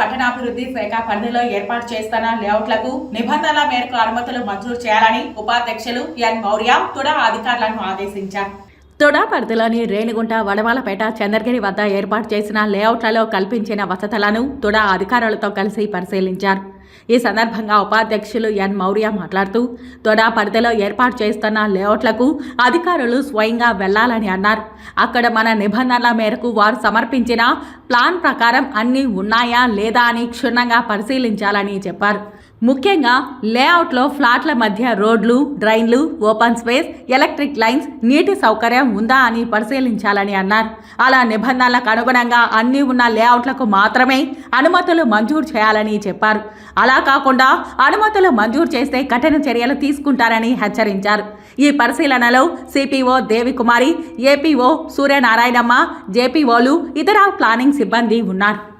పట్టణాభివృద్ధి శాఖ పరిధిలో ఏర్పాటు చేస్తున్న లేఅవుట్లకు నిబంధనల మేరకు అనుమతులు మంజూరు చేయాలని ఉపాధ్యక్షులు ఎన్ మౌర్య తుడా అధికారులను ఆదేశించారు. తొడా పరిధిలోని రేణిగుంట వడమాలపేట చంద్రగిరి వద్ద ఏర్పాటు చేసిన లేఅవుట్లలో కల్పించిన వసతులను తుడా అధికారులతో కలిసి పరిశీలించారు. ఈ సందర్భంగా ఉపాధ్యక్షులు ఎన్. మౌర్య మాట్లాడుతూ తొడా పరిధిలో ఏర్పాటు చేస్తున్న లేఅవుట్లకు అధికారులు స్వయంగా వెళ్ళాలని అన్నారు. అక్కడ మన నిబంధనల మేరకు వారు సమర్పించిన ప్లాన్ ప్రకారం అన్నీ ఉన్నాయా లేదా అని క్షుణ్ణంగా పరిశీలించాలని చెప్పారు. ముఖ్యంగా లేఅవుట్లో ఫ్లాట్ల మధ్య రోడ్లు డ్రైన్లు ఓపెన్ స్పేస్ ఎలక్ట్రిక్ లైన్స్ నీటి సౌకర్యం ఉందా అని పరిశీలించాలని అన్నారు. అలా నిబంధనలకు అనుగుణంగా అన్నీ ఉన్న లేఅవుట్లకు మాత్రమే అనుమతులు మంజూరు చేయాలని చెప్పారు. అలా కాకుండా అనుమతులు మంజూరు చేస్తే కఠిన చర్యలు తీసుకుంటారని హెచ్చరించారు. ఈ పరిశీలనలో సిపిఓ దేవికుమారి ఏపీఓ సూర్యనారాయణమ్మ జేపీఓలు ఇతర ప్లానింగ్ సిబ్బంది ఉన్నారు.